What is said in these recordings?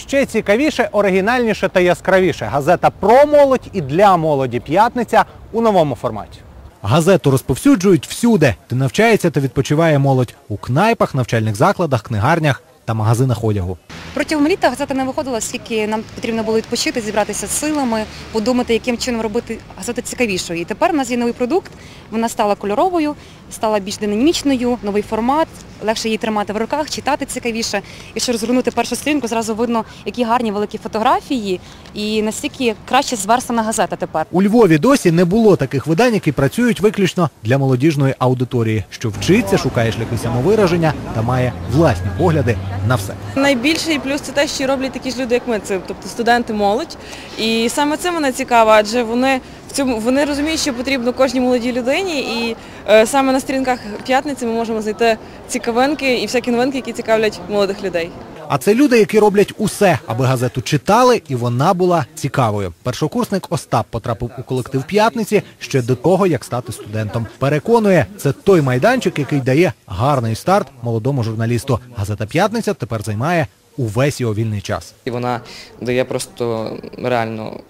Ще цікавіше, оригінальніше та яскравіше. Газета про молодь і для молоді п'ятниця у новому форматі. Газету розповсюджують всюди, де навчається та відпочиває молодь у кнайпах, навчальних закладах, книгарнях та магазинах одягу. Протягом літа газета не виходила, оскільки нам потрібно було відпочити, зібратися з силами, подумати, яким чином робити газету цікавішою. І тепер у нас є новий продукт, вона стала кольоровою, стала більш динамічною, новий формат, легше її тримати в руках, читати цікавіше. Якщо розгорнути першу сторінку, зразу видно, які гарні великі фотографії і наскільки краще зверстана газета тепер. У Львові досі не було таких видань, які працюють виключно для молодіжної аудиторії, що вчиться, шукає шляхи самовираження та має власні погляди на все. Найбільший плюс це те, що роблять такі ж люди, як ми, це тобто студенти, молодь. І саме це мене цікаво, адже вони в цьому вони розуміють, що потрібно кожній молодій людині, і е, саме на сторінках п'ятниці ми можемо знайти цікавинки і всякі новинки, які цікавлять молодих людей. А це люди, які роблять усе, аби газету читали, і вона була цікавою. Першокурсник Остап потрапив у колектив п'ятниці ще до того, як стати студентом. Переконує, це той майданчик, який дає гарний старт молодому журналісту. Газета П'ятниця тепер займає увесь його вільний час. І вона дає просто реально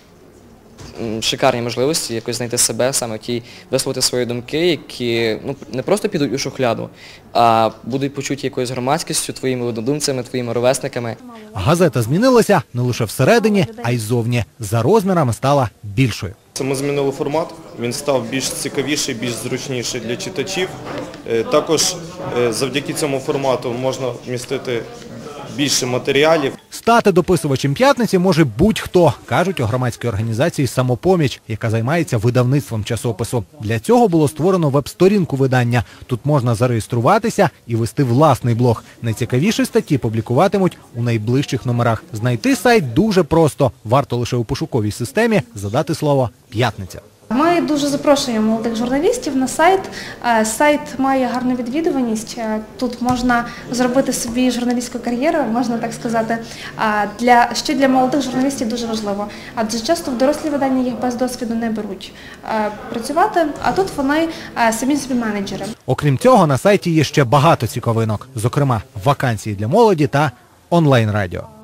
шикарні можливості якось знайти себе, саме в тій висловити свої думки, які ну, не просто підуть у шухляду, а будуть почуті якоюсь громадськістю, твоїми однодумцями, твоїми ровесниками. Газета змінилася не лише всередині, а й ззовні. За розмірами стала більшою. Це ми змінили формат, він став більш цікавіший, більш зручніший для читачів. Е, Також е, завдяки цьому формату можна вмістити більше матеріалів. Стати дописувачем п'ятниці може будь-хто, кажуть у громадській організації Самопоміч, яка займається видавництвом часопису. Для цього було створено веб-сторінку видання. Тут можна зареєструватися і вести власний блог. Найцікавіші статті публікуватимуть у найближчих номерах. Знайти сайт дуже просто. Варто лише у пошуковій системі задати слово п'ятниця. Ми дуже запрошуємо молодих журналістів на сайт. Е, Сайт має гарну відвідуваність. Е, Тут можна зробити собі журналістську кар'єру, можна так сказати. Для що для молодих журналістів дуже важливо, адже часто в дорослі видання їх без досвіду не беруть е, працювати. А тут вони самі собі менеджери. Окрім цього, на сайті є ще багато цікавинок, зокрема вакансії для молоді та онлайн-радіо.